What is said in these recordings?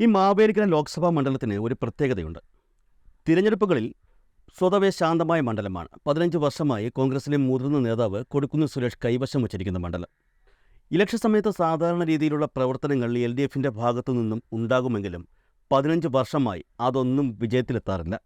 ഈ മാവേലിക്കര ലോക്സഭാ മണ്ഡലത്തിന് ഒരു പ്രത്യേകതയുണ്ട്. തിരഞ്ഞെടുപ്പുകളിൽ സ്വതവേ ശാന്തമായ മണ്ഡലമാണ്. പതിനഞ്ച് വർഷമായി കോൺഗ്രസിലെ മുതിർന്ന നേതാവ് കൊടിക്കുന്നിൽ സുരേഷ് കൈവശം വച്ചിരിക്കുന്ന മണ്ഡലം. ഇലക്ഷൻ സമയത്ത് സാധാരണ രീതിയിലുള്ള പ്രവർത്തനങ്ങൾ എൽ ഡി എഫിന്റെ ഭാഗത്തു നിന്നും ഉണ്ടാകുമെങ്കിലും പതിനഞ്ച് വർഷമായി അതൊന്നും വിജയത്തിലെത്താറില്ല.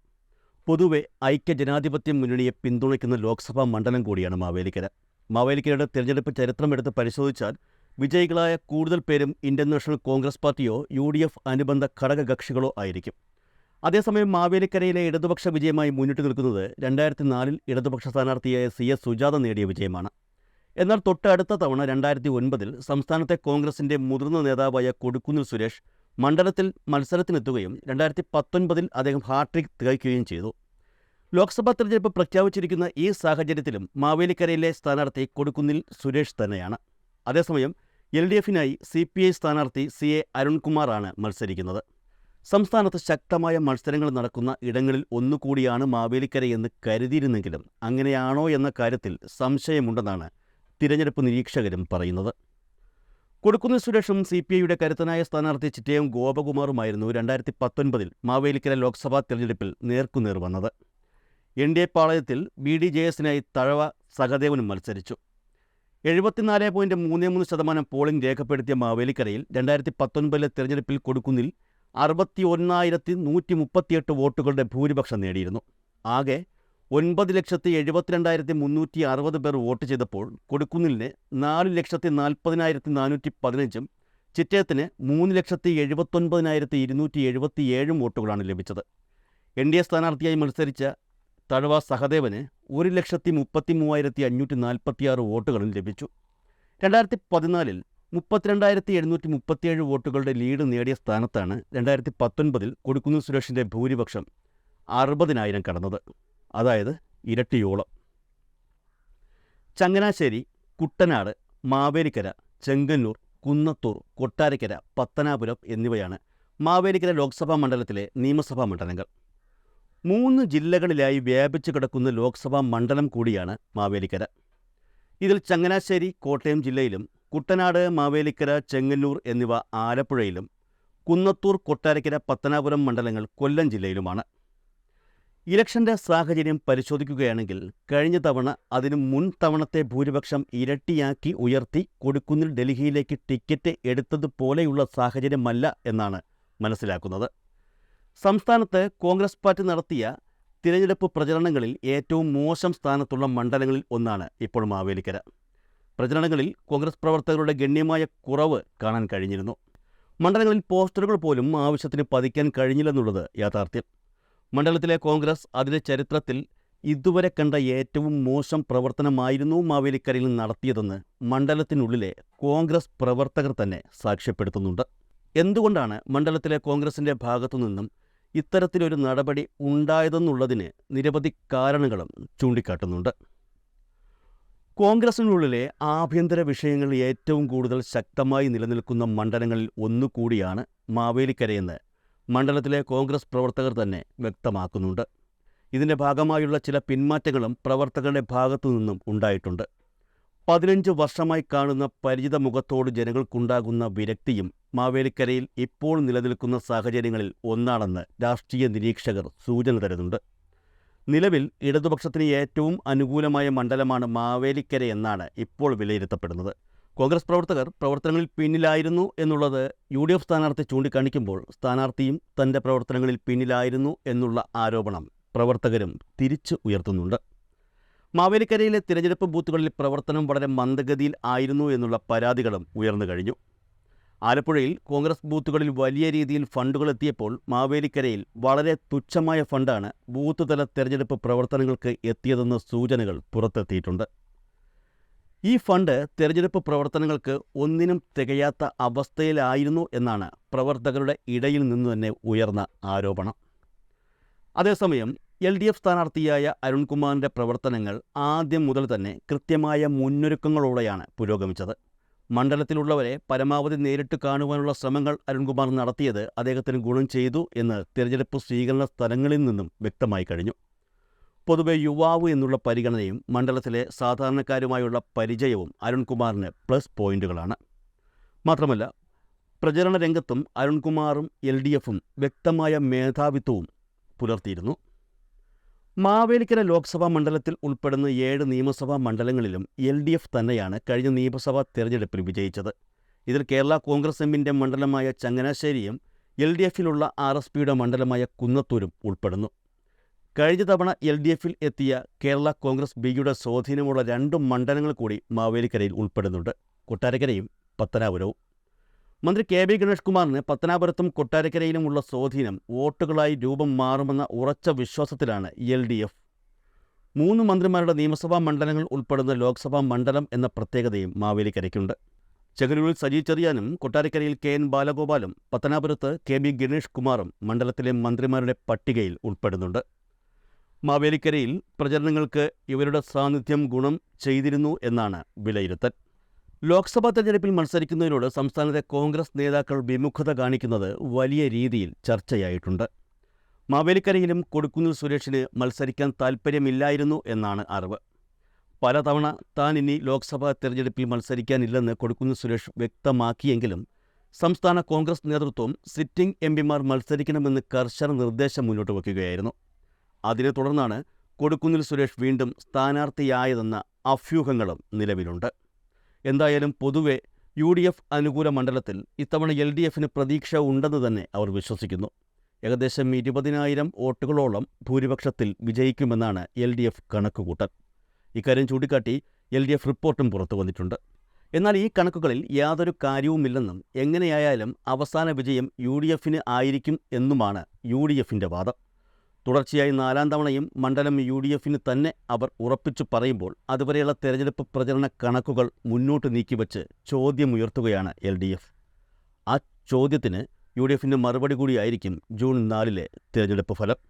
പൊതുവെ ഐക്യ ജനാധിപത്യ മുന്നണിയെ പിന്തുണയ്ക്കുന്ന ലോക്സഭാ മണ്ഡലം കൂടിയാണ് മാവേലിക്കര. മാവേലിക്കരയുടെ തിരഞ്ഞെടുപ്പ് ചരിത്രമെടുത്ത് പരിശോധിച്ചാൽ വിജയികളായ കൂടുതൽ പേരും ഇന്ത്യൻ നാഷണൽ കോൺഗ്രസ് പാർട്ടിയോ യു ഡി എഫ് അനുബന്ധ ഘടകകക്ഷികളോ ആയിരിക്കും. അതേസമയം മാവേലിക്കരയിലെ ഇടതുപക്ഷ വിജയമായി മുന്നിട്ട് നിൽക്കുന്നത് രണ്ടായിരത്തി നാലിൽ ഇടതുപക്ഷ സ്ഥാനാർത്ഥിയായ സി എസ് സുജാത നേടിയ വിജയമാണ്. എന്നാൽ തൊട്ടടുത്ത തവണ രണ്ടായിരത്തി ഒൻപതിൽ സംസ്ഥാനത്തെ കോൺഗ്രസിന്റെ മുതിർന്ന നേതാവായ കൊടിക്കുന്നിൽ സുരേഷ് മണ്ഡലത്തിൽ മത്സരത്തിനെത്തുകയും രണ്ടായിരത്തി പത്തൊൻപതിൽ അദ്ദേഹം ഹാട്രിക് തികയ്ക്കുകയും ചെയ്തു. ലോക്സഭാ തെരഞ്ഞെടുപ്പ് പ്രഖ്യാപിച്ചിരിക്കുന്ന ഈ സാഹചര്യത്തിലും മാവേലിക്കരയിലെ സ്ഥാനാർത്ഥി കൊടുക്കുന്നിൽ സുരേഷ് തന്നെയാണ്. അതേസമയം എൽ ഡി എഫിനായി സി പി ഐ സ്ഥാനാർത്ഥി സി എ അരുൺകുമാറാണ് മത്സരിക്കുന്നത്. സംസ്ഥാനത്ത് ശക്തമായ മത്സരങ്ങൾ നടക്കുന്ന ഇടങ്ങളിൽ ഒന്നുകൂടിയാണ് മാവേലിക്കരയെന്ന് കരുതിയിരുന്നെങ്കിലും അങ്ങനെയാണോ എന്ന കാര്യത്തിൽ സംശയമുണ്ടെന്നാണ് തിരഞ്ഞെടുപ്പ് നിരീക്ഷകരും പറയുന്നത്. കൊടുക്കുന്ന സുരേഷും സി പി ഐയുടെ കരുത്തനായ സ്ഥാനാർത്ഥി ചിറ്റയം ഗോപകുമാറുമായിരുന്നു രണ്ടായിരത്തി പത്തൊൻപതിൽ മാവേലിക്കര ലോക്സഭാ തിരഞ്ഞെടുപ്പിൽ നേർക്കുനേർ വന്നത്. എൻ ഡി എ പാളയത്തിൽ ബി ഡി ജെ എസിനായി തഴവ സഹദേവനും മത്സരിച്ചു. എഴുപത്തിനാല് പോയിന്റ് മൂന്ന് മൂന്ന് ശതമാനം പോളിംഗ് രേഖപ്പെടുത്തിയ മാവേലിക്കരയിൽ രണ്ടായിരത്തി പത്തൊൻപതിലെ തെരഞ്ഞെടുപ്പിൽ കൊടുക്കുന്നിൽ അറുപത്തി ഒന്നായിരത്തി നൂറ്റി മുപ്പത്തിയെട്ട് വോട്ടുകളുടെ ഭൂരിപക്ഷം നേടിയിരുന്നു. ആകെ ഒൻപത് ലക്ഷത്തി എഴുപത്തിരണ്ടായിരത്തി മുന്നൂറ്റി അറുപത് പേർ വോട്ട് ചെയ്തപ്പോൾ കൊടുക്കുന്നിലിന് നാല് ലക്ഷത്തി നാൽപ്പതിനായിരത്തി നാനൂറ്റി പതിനഞ്ചും ചിറ്റയത്തിന് മൂന്ന് ലക്ഷത്തി എഴുപത്തൊൻപതിനായിരത്തി ഇരുന്നൂറ്റി എഴുപത്തിയേഴും വോട്ടുകളാണ് ലഭിച്ചത്. എൻ ഡി എ സ്ഥാനാർത്ഥിയായി മത്സരിച്ച തഴവ സഹദേവന് ഒരു ലക്ഷത്തി മുപ്പത്തി മൂവായിരത്തി അഞ്ഞൂറ്റി നാൽപ്പത്തിയാറ് വോട്ടുകളും ലഭിച്ചു. രണ്ടായിരത്തി പതിനാലിൽ മുപ്പത്തിരണ്ടായിരത്തി എഴുന്നൂറ്റി മുപ്പത്തിയേഴ് വോട്ടുകളുടെ ലീഡ് നേടിയ സ്ഥാനത്താണ് രണ്ടായിരത്തി പത്തൊൻപതിൽ കൊടുക്കുന്ന സുരേഷിന്റെ ഭൂരിപക്ഷം അറുപതിനായിരം കടന്നത്. അതായത് ഇരട്ടിയോളം. ചങ്ങനാശ്ശേരി കുട്ടനാട് മാവേലിക്കര ചെങ്കന്നൂർ കുന്നത്തൂർ കൊട്ടാരക്കര പത്തനാപുരം എന്നിവയാണ് മാവേലിക്കര ലോക്സഭാ മണ്ഡലത്തിലെ നിയമസഭാ മണ്ഡലങ്ങൾ. മൂന്ന് ജില്ലകളിലായി വ്യാപിച്ചു കിടക്കുന്ന ലോക്സഭാ മണ്ഡലം കൂടിയാണ് മാവേലിക്കര. ഇതിൽ ചങ്ങനാശ്ശേരി കോട്ടയം ജില്ലയിലും കുട്ടനാട് മാവേലിക്കര ചെങ്ങന്നൂർ എന്നിവ ആലപ്പുഴയിലും കുന്നത്തൂർ കൊട്ടാരക്കര പത്തനാപുരം മണ്ഡലങ്ങൾ കൊല്ലം ജില്ലയിലുമാണ്. ഇലക്ഷന്റെ സാഹചര്യം പരിശോധിക്കുകയാണെങ്കിൽ കഴിഞ്ഞ തവണ അതിനു മുൻ തവണത്തെ ഭൂരിപക്ഷം ഇരട്ടിയാക്കി ഉയർത്തി കൊടുക്കുന്നിൽ ഡൽഹിയിലേക്ക് ടിക്കറ്റ് എടുത്തതുപോലെയുള്ള സാഹചര്യമല്ല എന്നാണ് മനസ്സിലാക്കുന്നത്. സംസ്ഥാനത്ത് കോൺഗ്രസ് പാർട്ടി നടത്തിയ തിരഞ്ഞെടുപ്പ് പ്രചരണങ്ങളിൽ ഏറ്റവും മോശം സ്ഥാനത്തുള്ള മണ്ഡലങ്ങളിൽ ഒന്നാണ് ഇപ്പോൾ മാവേലിക്കര. പ്രചരണങ്ങളിൽ കോൺഗ്രസ് പ്രവർത്തകരുടെ ഗണ്യമായ കുറവ് കാണാൻ കഴിഞ്ഞിരുന്നു. മണ്ഡലങ്ങളിൽ പോസ്റ്ററുകൾ പോലും ആവശ്യത്തിന് പതിക്കാൻ കഴിഞ്ഞില്ലെന്നുള്ളത് യാഥാർത്ഥ്യം. മണ്ഡലത്തിലെ കോൺഗ്രസ് അതിന്റെ ചരിത്രത്തിൽ ഇതുവരെ കണ്ട ഏറ്റവും മോശം പ്രവർത്തനമായിരുന്നു മാവേലിക്കരയിൽ നടത്തിയതെന്ന് മണ്ഡലത്തിനുള്ളിലെ കോൺഗ്രസ് പ്രവർത്തകർ തന്നെ സാക്ഷ്യപ്പെടുത്തുന്നുണ്ട്. എന്തുകൊണ്ടാണ് മണ്ഡലത്തിലെ കോൺഗ്രസിന്റെ ഭാഗത്തു നിന്നും ഇത്തരത്തിലൊരു നടപടി ഉണ്ടായതെന്നുള്ളതിന് നിരവധി കാരണങ്ങളും ചൂണ്ടിക്കാട്ടുന്നുണ്ട്. കോൺഗ്രസിനുള്ളിലെ ആഭ്യന്തര വിഷയങ്ങളിൽ ഏറ്റവും കൂടുതൽ ശക്തമായി നിലനിൽക്കുന്ന മണ്ഡലങ്ങളിൽ ഒന്നുകൂടിയാണ് മാവേലിക്കരയെന്ന് മണ്ഡലത്തിലെ കോൺഗ്രസ് പ്രവർത്തകർ തന്നെ വ്യക്തമാക്കുന്നുണ്ട്. ഇതിന്റെ ഭാഗമായുള്ള ചില പിന്മാറ്റങ്ങളും പ്രവർത്തകരുടെ ഭാഗത്തു നിന്നും ഉണ്ടായിട്ടുണ്ട്. പതിനഞ്ച് വർഷമായി കാണുന്ന പരിചിത മുഖത്തോട് ജനങ്ങൾക്കുണ്ടാകുന്ന വിരക്തിയും മാവേലിക്കരയിൽ ഇപ്പോൾ നിലനിൽക്കുന്ന സാഹചര്യങ്ങളിൽ ഒന്നാണെന്ന് രാഷ്ട്രീയ നിരീക്ഷകർ സൂചന തരുന്നുണ്ട്. നിലവിൽ ഇടതുപക്ഷത്തിന് ഏറ്റവും അനുകൂലമായ മണ്ഡലമാണ് മാവേലിക്കര എന്നാണ് ഇപ്പോൾ വിലയിരുത്തപ്പെടുന്നത്. കോൺഗ്രസ് പ്രവർത്തകർ പ്രവർത്തനങ്ങളിൽ പിന്നിലായിരുന്നു എന്നുള്ളത് യു ഡി എഫ് സ്ഥാനാർത്ഥി ചൂണ്ടിക്കാണിക്കുമ്പോൾ സ്ഥാനാർത്ഥിയും തന്റെ പ്രവർത്തനങ്ങളിൽ പിന്നിലായിരുന്നു എന്നുള്ള ആരോപണം പ്രവർത്തകരും തിരിച്ചു ഉയർത്തുന്നുണ്ട്. മാവേലിക്കരയിലെ തിരഞ്ഞെടുപ്പ് ബൂത്തുകളിൽ പ്രവർത്തനം വളരെ മന്ദഗതിയിൽ ആയിരുന്നു എന്നുള്ള പരാതികളും ഉയർന്നു കഴിഞ്ഞു. ആലപ്പുഴയിൽ കോൺഗ്രസ് ബൂത്തുകളിൽ വലിയ രീതിയിൽ ഫണ്ടുകൾ എത്തിയപ്പോൾ മാവേലിക്കരയിൽ വളരെ തുച്ഛമായ ഫണ്ടാണ് ബൂത്ത് തല തെരഞ്ഞെടുപ്പ് പ്രവർത്തനങ്ങൾക്ക് എത്തിയതെന്ന സൂചനകൾ പുറത്തെത്തിയിട്ടുണ്ട്. ഈ ഫണ്ട് തിരഞ്ഞെടുപ്പ് പ്രവർത്തനങ്ങൾക്ക് ഒന്നിനും തികയാത്ത അവസ്ഥയിലായിരുന്നു എന്നാണ് പ്രവർത്തകരുടെ ഇടയിൽ നിന്ന് തന്നെ ഉയർന്ന ആരോപണം. അതേസമയം എൽ ഡി എഫ് സ്ഥാനാർത്ഥിയായ അരുൺകുമാറിന്റെ പ്രവർത്തനങ്ങൾ ആദ്യം മുതൽ തന്നെ കൃത്യമായ മുന്നൊരുക്കങ്ങളോടെയാണ് പുരോഗമിച്ചത്. മണ്ഡലത്തിലുള്ളവരെ പരമാവധി നേരിട്ട് കാണുവാനുള്ള ശ്രമങ്ങൾ അരുൺകുമാർ നടത്തിയത് അദ്ദേഹത്തിന് ഗുണം ചെയ്തു എന്ന് തിരഞ്ഞെടുപ്പ് സ്വീകരണ സ്ഥലങ്ങളിൽ നിന്നും വ്യക്തമായി കഴിഞ്ഞു. പൊതുവെ യുവാവ് എന്നുള്ള പരിഗണനയും മണ്ഡലത്തിലെ സാധാരണക്കാരുമായുള്ള പരിചയവും അരുൺകുമാറിന് പ്ലസ് പോയിന്റുകളാണ്. മാത്രമല്ല പ്രചരണ രംഗത്തും അരുൺകുമാറും എൽ ഡി എഫും വ്യക്തമായ മേധാവിത്വവും പുലർത്തിയിരുന്നു. മാവേലിക്കര ലോക്സഭാ മണ്ഡലത്തിൽ ഉൾപ്പെടുന്ന ഏഴ് നിയമസഭാ മണ്ഡലങ്ങളിലും എൽ ഡി എഫ് തന്നെയാണ് കഴിഞ്ഞ നിയമസഭാ തെരഞ്ഞെടുപ്പിൽ വിജയിച്ചത്. ഇതിൽ കേരള കോൺഗ്രസ് എമ്മിന്റെ മണ്ഡലമായ ചങ്ങനാശ്ശേരിയും എൽ ഡി എഫിലുള്ള ആർ എസ് പിയുടെ മണ്ഡലമായ കുന്നത്തൂരും ഉൾപ്പെടുന്നു. കഴിഞ്ഞ തവണ എൽ ഡി എഫിൽ എത്തിയ കേരള കോൺഗ്രസ് ബിയുടെ സ്വാധീനമുള്ള രണ്ട് മണ്ഡലങ്ങൾ കൂടി മാവേലിക്കരയിൽ ഉൾപ്പെടുന്നുണ്ട്. കൊട്ടാരക്കരയും പത്തനാപുരവും. മന്ത്രി കെ ബി ഗണേഷ് കുമാറിന് പത്തനാപുരത്തും കൊട്ടാരക്കരയിലുമുള്ള സ്വാധീനം വോട്ടുകളായി രൂപം മാറുമെന്ന ഉറച്ച വിശ്വാസത്തിലാണ് എൽ ഡി എഫ്. മൂന്ന് മന്ത്രിമാരുടെ നിയമസഭാ മണ്ഡലങ്ങൾ ഉൾപ്പെടുന്ന ലോക്സഭാ മണ്ഡലം എന്ന പ്രത്യേകതയും മാവേലിക്കരയ്ക്കുണ്ട്. ചെങ്ങന്നൂരിൽ സജി ചെറിയാനും കൊട്ടാരക്കരയിൽ കെ എൻ ബാലഗോപാലും പത്തനാപുരത്ത് കെ ബി ഗണേഷ് കുമാറും മണ്ഡലത്തിലെ മന്ത്രിമാരുടെ പട്ടികയിൽ ഉൾപ്പെടുന്നുണ്ട്. മാവേലിക്കരയിൽ പ്രചരണങ്ങൾക്ക് ഇവരുടെ സാന്നിധ്യം ഗുണം ചെയ്തിരുന്നു എന്നാണ് വിലയിരുത്തൽ. ലോക്സഭാ തെരഞ്ഞെടുപ്പിൽ മത്സരിക്കുന്നതിനോട് സംസ്ഥാനത്തെ കോൺഗ്രസ് നേതാക്കൾ വിമുഖത കാണിക്കുന്നത് വലിയ രീതിയിൽ ചർച്ചയായിട്ടുണ്ട്. മാവേലിക്കരയിലും കൊടുക്കുന്നിൽ സുരേഷിന് മത്സരിക്കാൻ താൽപ്പര്യമില്ലായിരുന്നു എന്നാണ് അറിവ്. പലതവണ താൻ ഇനി ലോക്സഭാ തെരഞ്ഞെടുപ്പിൽ മത്സരിക്കാനില്ലെന്ന് കൊടുക്കുന്നിൽ സുരേഷ് വ്യക്തമാക്കിയെങ്കിലും സംസ്ഥാന കോൺഗ്രസ് നേതൃത്വം സിറ്റിംഗ് എം പിമാർ മത്സരിക്കണമെന്ന് കർശന നിർദ്ദേശം മുന്നോട്ട് വയ്ക്കുകയായിരുന്നു. അതിനെ തുടർന്നാണ് കൊടുക്കുന്നിൽ സുരേഷ് വീണ്ടും സ്ഥാനാർത്ഥിയായതെന്ന അഭ്യൂഹങ്ങളും നിലവിലുണ്ട്. എന്തായാലും പൊതുവെ യു ഡി എഫ് അനുകൂല മണ്ഡലത്തിൽ ഇത്തവണ എൽ ഡി എഫിന് പ്രതീക്ഷ ഉണ്ടെന്ന് തന്നെ അവർ വിശ്വസിക്കുന്നു. ഏകദേശം ഇരുപതിനായിരം വോട്ടുകളോളം ഭൂരിപക്ഷത്തിൽ വിജയിക്കുമെന്നാണ് എൽ ഡി എഫ് കണക്കുകൂട്ടൽ. ഇക്കാര്യം ചൂണ്ടിക്കാട്ടി എൽ ഡി എഫ് റിപ്പോർട്ടും പുറത്തു വന്നിട്ടുണ്ട്. എന്നാൽ ഈ കണക്കുകളിൽ യാതൊരു കാര്യവുമില്ലെന്നും എങ്ങനെയായാലും അവസാന വിജയം യു ഡി എഫിന് ആയിരിക്കും എന്നുമാണ് യു ഡി എഫിന്റെ വാദം. തുടർച്ചയായി നാലാം തവണയും മണ്ഡലം യു ഡി എഫിന് തന്നെ അവർ ഉറപ്പിച്ചു പറയുമ്പോൾ അതുവരെയുള്ള തെരഞ്ഞെടുപ്പ് പ്രചരണ കണക്കുകൾ മുന്നോട്ട് നീക്കിവച്ച് ചോദ്യമുയർത്തുകയാണ് എൽ ഡി എഫ് ആ ചോദ്യത്തിന് യു ഡി എഫിന്റെ മറുപടി കൂടിയായിരിക്കും ജൂൺ നാലിലെ തിരഞ്ഞെടുപ്പ് ഫലം.